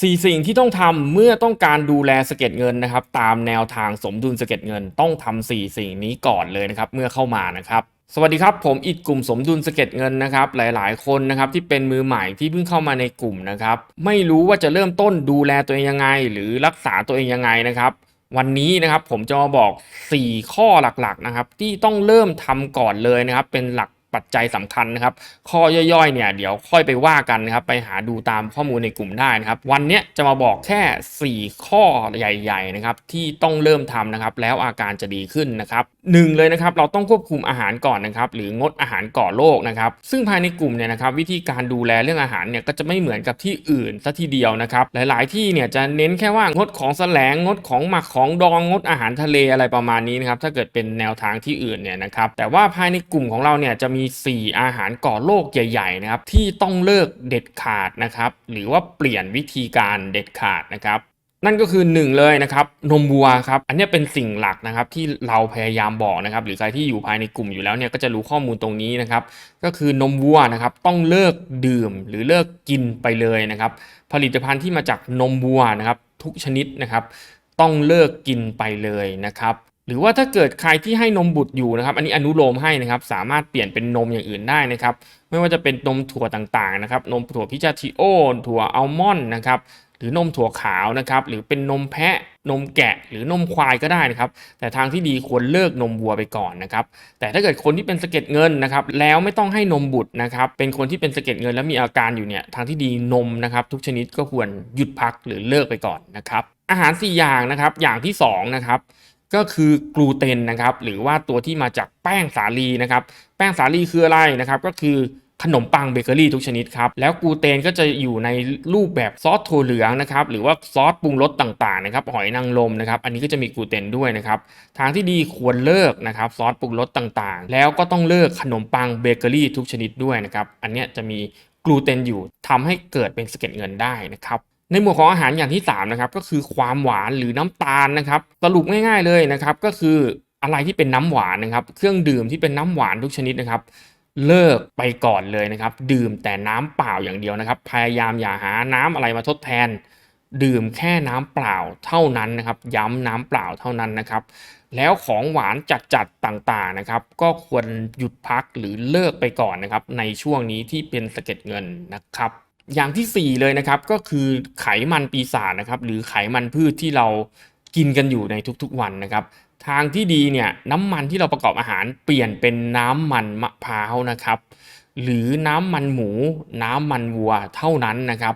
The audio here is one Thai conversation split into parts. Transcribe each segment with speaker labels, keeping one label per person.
Speaker 1: สี่สิ่งที่ต้องทำเมื่อต้องการดูแลสะเก็ดเงินนะครับ ตามแนวทางสมดุลสะเก็ดเงิน ต้องทำสี่สิ่งนี้ก่อนเลยนะครับ เมื่อเข้ามานะครับสวัสดีครับ ผมอิดกลุ่มสมดุลสะเก็ดเงินนะครับ หลายๆ คนนะครับที่เป็นมือใหม่ที่เพิ่งเข้ามาในกลุ่มนะครับ ไม่รู้ว่าจะเริ่มต้นดูแลตัวเองยังไง หรือรักษาตัวเองยังไงนะครับ วันนี้นะครับผมจะมาบอก 4 ข้อหลักๆนะครับที่ต้องเริ่มทำก่อนเลยนะครับ เป็นหลัก ปัจจัยสำคัญนะครับ ข้อย่อยๆเนี่ยเดี๋ยวค่อยไปว่ากันนะครับ ไปหาดูตามข้อมูลในกลุ่มได้นะครับ วันนี้จะมาบอกแค่ 4 ข้อใหญ่ ๆ นะครับ ที่ต้องเริ่มทำนะครับ แล้วอาการจะดีขึ้นนะครับหนึ่งเลยนะครับเราต้องควบคุมอาหารก่อนนะครับหรืองดอาหารก่อโรคนะครับซึ่งภายในกลุ่มเนี่ยนะครับวิธีการดูแลเรื่องอาหารเนี่ยก็จะไม่เหมือนกับที่อื่นซะทีเดียวนะครับหลาย ๆ ที่เนี่ยจะเน้นแค่ว่างดของแสลงงดของหมักของดองงดอาหารทะเลอะไรประมาณนี้นะครับถ้าเกิดเป็นแนวทางที่อื่นเนี่ยนะครับแต่ว่าภายในกลุ่มของเราเนี่ยจะมี 4 อาหารก่อโรคใหญ่ ๆ นะครับที่ต้องเลิกเด็ดขาดนะครับหรือว่าเปลี่ยนวิธีการเด็ดขาดนะครับ นั่นก็คือ1เลยนะครับนมวัวครับอันนี้เป็นสิ่งหลักนะครับที่เราพยายามบอกนะครับหรือใครที่อยู่ภายในกลุ่มอยู่แล้วเนี่ยก็จะรู้ข้อมูลตรงนี้นะครับก็คือนมวัวนะครับต้องเลิกดื่มหรือเลิกกินไปเลยนะครับผลิตภัณฑ์ที่มาจากนมวัวนะครับทุกชนิดนะครับต้องเลิกกินไปเลยนะครับหรือว่าถ้าเกิดใครที่ให้นมบุตรอยู่นะครับ อันนี้อนุโลมให้นะครับ สามารถเปลี่ยนเป็นนมอย่างอื่นได้นะครับ ไม่ว่าจะเป็นนมถั่วต่างๆนะครับ นมถั่วพิจาชิโอ ถั่วอัลมอนด์นะครับ รือนมถั่วขาวนะครับหรือเป็นนมแพะนมแกะหรือนมควายก็ได้นะครับ แต่ทางที่ดีควรเลิกนมวัวไปก่อนนะครับ แต่ถ้าเกิดคนที่เป็นสะเก็ดเงินนะครับ แล้วไม่ต้องให้นมบุตรนะครับ เป็นคนที่เป็นสะเก็ดเงินแล้วมีอาการอยู่เนี่ยทางที่ดีนมนะครับทุกชนิดก็ควรหยุดพักหรือเลิกไปก่อนนะครับ อาหาร 4 อย่างนะครับ อย่างที่2นะครับก็คือกลูเตนนะครับ หรือว่าตัวที่มาจากแป้งสาลีนะครับ แป้งสาลีคืออะไรนะครับ ก็คือ ขนมปังเบเกอรี่ทุกชนิดครับ แล้วกลูเตนก็จะอยู่ในรูปแบบซอสถั่วเหลืองนะครับหรือว่าซอสปรุงรสต่างๆนะครับหอยนางรมนะครับอันนี้ก็จะมีกลูเตนด้วยนะครับทางที่ดีควรเลิกนะครับซอสปรุงรสต่างๆ แล้วก็ต้องเลิกขนมปังเบเกอรี่ทุกชนิดด้วยนะครับอันเนี้ยจะมีกลูเตนอยู่ทำให้เกิดเป็นสะเก็ดเงินได้นะครับในหมวดของอาหารอย่างที่3นะครับก็คือความหวานหรือน้ำตาลนะครับสรุปง่าย ๆเลยนะครับก็คืออะไรที่เป็นน้ำหวานนะครับ เครื่องดื่มที่เป็นน้ำหวานทุกชนิดนะครับ เลิกไปก่อนเลยนะครับ ดื่มแต่น้ำเปล่าอย่างเดียวนะครับ พยายามอย่าหาน้ำอะไรมาทดแทน ดื่มแค่น้ำเปล่าเท่านั้นนะครับ ย้ำน้ำเปล่าเท่านั้นนะครับ แล้วของหวานจัดๆต่างๆนะครับ ก็ควรหยุดพักหรือเลิกไปก่อนนะครับ ในช่วงนี้ที่เป็นสะเก็ดเงินนะครับ อย่างที่ 4 เลยนะครับก็คือไขมันปีศาจนะครับ หรือไขมันพืชที่เรากินกันอยู่ในทุกๆวันนะครับ ทางที่ดีเนี่ยน้ำมันที่เราประกอบอาหารเปลี่ยนเป็นน้ำมันมะพร้าวนะครับ หรือน้ำมันหมู น้ำมันวัวเท่านั้นนะครับ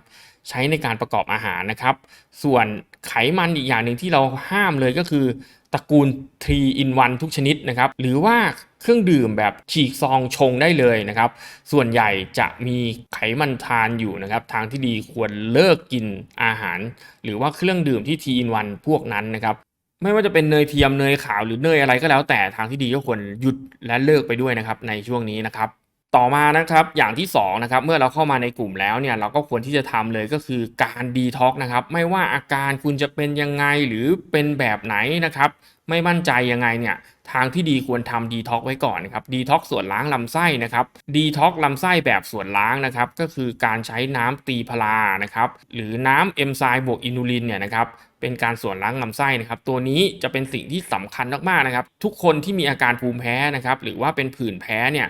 Speaker 1: ใช้ในการประกอบอาหารนะครับ ส่วนไขมันอีกอย่างหนึ่งที่เราห้ามเลยก็คือ ตระกูล3 in 1ทุกชนิดนะครับ หรือว่าเครื่องดื่มแบบฉีกซองชงได้เลยนะครับ ส่วนใหญ่จะมีไขมันทานอยู่นะครับ ทางที่ดีควรเลิกกินอาหาร หรือว่าเครื่องดื่มที่3 in 1พวกนั้นนะครับ ไม่ว่าจะเป็นเนยเทียมเนยขาวหรือเนยอะไรก็แล้ว แต่ทางที่ดีก็ควรหยุดและเลิกไปด้วยนะครับในช่วงนี้นะครับต่อมานะครับอย่างที่2นะครับเมื่อเราเข้ามาในกลุ่มแล้วเนี่ยเราก็ควรที่จะทำเลยก็คือการดีท็อกนะครับไม่ว่าอาการคุณจะเป็นยังไงหรือเป็นแบบไหนนะครับไม่มั่นใจยังไงเนี่ยทางที่ดีควรทำดีท็อกไว้ก่อนนะครับดีท็อกส่วนล้างลำไส้นะครับดีท็อกลำไส้แบบส่วนล้างนะครับก็คือการใช้น้ำตีพลานะครับหรือน้ำเอนไซม์บวกอินูลินเนี่ยนะครับ เป็นการส่วนล้างลำไส้นะครับ ตัวนี้จะเป็นสิ่งที่สำคัญมากๆนะครับ ทุกคนที่มีอาการภูมิแพ้นะครับ หรือว่าเป็นผื่นแพ้เนี่ย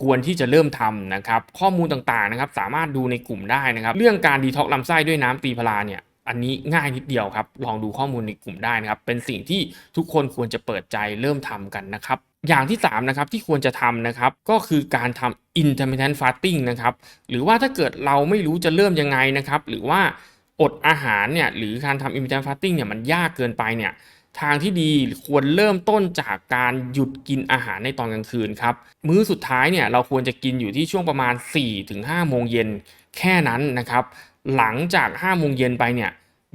Speaker 1: ควรที่จะเริ่มทำนะครับ ข้อมูลต่างๆนะครับ สามารถดูในกลุ่มได้นะครับ เรื่องการดีท็อกลำไส้ด้วยน้ำตีพลาเนี่ยอันนี้ง่ายนิดเดียวครับ ลองดูข้อมูลในกลุ่มได้นะครับ เป็นสิ่งที่ทุกคนควรจะเปิดใจเริ่มทำกันนะครับ อย่างที่3นะครับที่ควรจะทำนะครับ ก็คือการทำ intermittent fasting นะครับ หรือว่าถ้าเกิดเราไม่รู้จะเริ่มยังไงนะครับ หรือว่า อดอาหารเนี่ยหรือการทำ intermittent fasting เนี่ยมันยากเกินไปเนี่ยทางที่ดีควรเริ่มต้นจากการหยุดกินอาหารในตอนกลางคืนครับ มื้อสุดท้ายเนี่ยเราควรจะกินอยู่ที่ช่วงประมาณ 4-5 โมงเย็นแค่นั้นนะครับ หลังจาก 5 โมงเย็นไปเนี่ย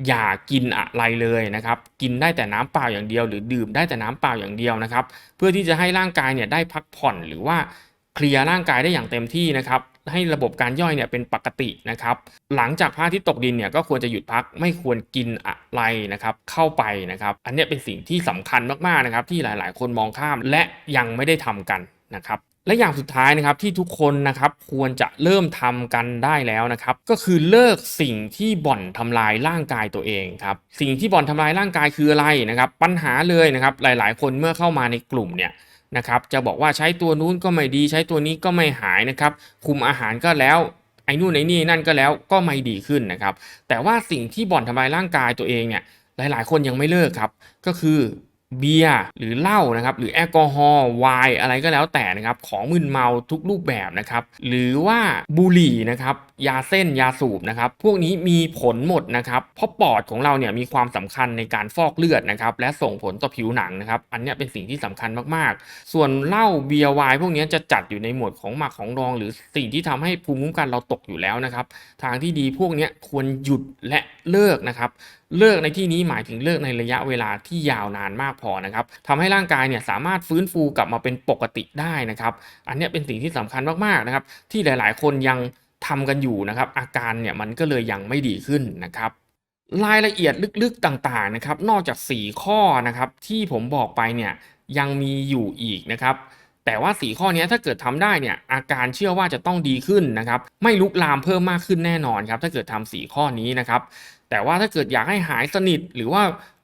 Speaker 1: อย่ากินอะไรเลยนะครับ กินได้แต่น้ำเปล่าอย่างเดียว หรือดื่มได้แต่น้ำเปล่าอย่างเดียวนะครับ เพื่อที่จะให้ร่างกายเนี่ยได้พักผ่อนหรือว่าเคลียร์ร่างกายได้อย่างเต็มที่นะครับ ให้ระบบการย่อยเนี่ยเป็นปกตินะครับ หลังจากพระอาทิตย์ตกดินเนี่ยก็ควรจะหยุดพักไม่ควรกินอะไรนะครับ เข้าไปนะครับ อันนี้เป็นสิ่งที่สำคัญมากๆนะครับ ที่หลายๆ คนมองข้ามและยังไม่ได้ทำกันนะครับและอย่างสุดท้ายนะครับที่ทุกคนนะครับควรจะเริ่มทำกันได้แล้วนะครับ ก็คือเลิกสิ่งที่บ่อนทำลายร่างกายตัวเองครับสิ่งที่บ่อนทำลายร่างกายคืออะไรนะครับ ปัญหาเลยนะครับหลาย ๆ คนเมื่อเข้ามาในกลุ่มเนี่ย นะครับจะบอกว่าใช้ตัวนู้นก็ไม่ดี ใช้ตัวนี้ก็ไม่หายนะครับ คุมอาหารก็แล้วไอ้นู่นไอ้นี่นั่นก็แล้วก็ไม่ดีขึ้นนะครับ แต่ว่าสิ่งที่บ่อนทำลายร่างกายตัวเองเนี่ยหลาย ๆ คนยังไม่เลิกครับ ก็คือ เบียร์หรือเหล้านะครับหรือแอลกอฮอล์ไวน์อะไรก็แล้วแต่นะครับของมึนเมาทุกรูปแบบนะครับหรือว่าบุหรี่นะครับยาเส้นยาสูบนะครับพวกนี้มีผลหมดนะครับเพราะปอดของเราเนี่ยมีความสำคัญในการฟอกเลือดนะครับและส่งผลต่อผิวหนังนะครับอันนี้เป็นสิ่งที่สำคัญมากๆ ส่วนเหล้าเบียร์ไวน์พวกนี้จะจัดอยู่ในหมวดของหมักของดอง หรือสิ่งที่ทำให้ภูมิคุ้มกันเราตกอยู่แล้วนะครับทางที่ดีพวกนี้ควรหยุดและเลิกนะครับ เลิกในที่นี้หมายถึงเลิกในระยะเวลาที่ยาวนานมากพอนะครับทำให้ร่างกายเนี่ยสามารถฟื้นฟูกลับมาเป็นปกติได้นะครับ อันนี้เป็นสิ่งที่สำคัญมากๆนะครับ ที่หลายๆ คนยังทำกันอยู่นะครับ อาการเนี่ยมันก็เลยยังไม่ดีขึ้นนะครับรายละเอียดลึกๆต่างๆนะครับ นอกจาก 4 ข้อนะครับที่ผมบอกไปเนี่ยยังมีอยู่อีกนะครับ แต่ว่า 4 ข้อนี้ถ้าเกิดทำได้เนี่ยอาการเชื่อว่าจะต้องดีขึ้นนะครับไม่ลุกลามเพิ่มมากขึ้นแน่นอนครับถ้าเกิดทำ4ข้อนี้นะครับแต่ว่าถ้าเกิดอยากให้หายสนิท หรือว่า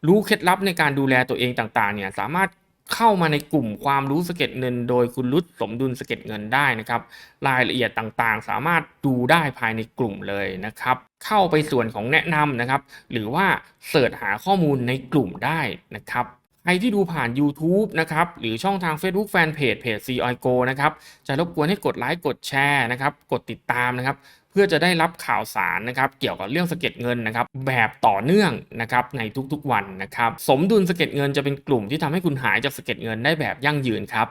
Speaker 1: รู้เคล็ดลับในการดูแลตัวเองต่างๆเนี่ยสามารถเข้ามาในกลุ่มความรู้สะเก็ดเงิน โดยคุณรุดสมดุลสะเก็ดเงินได้นะครับ รายละเอียดต่างๆ สามารถดูได้ภายในกลุ่มเลยนะครับ เข้าไปส่วนของแนะนำนะครับ หรือว่าเสิร์ชหาข้อมูลในกลุ่มได้นะครับ ใครที่ดูผ่าน YouTube นะครับหรือช่องทาง Facebook Fanpage เพจ c o i g o นะครับจะรบกวนให้กดไลค์กดแชร์นะครับกดติดตามนะครับเพื่อจะได้รับข่าวสารนะครับเกี่ยวกับเรื่องสะเก็ดเงินนะครับแบบต่อเนื่องนะครับในทุกๆวันนะครับสมดุลสะเก็ดเงินจะเป็นกลุ่มที่ทำให้คุณหายจากสะเก็ดเงินได้แบบยั่งยืนครับ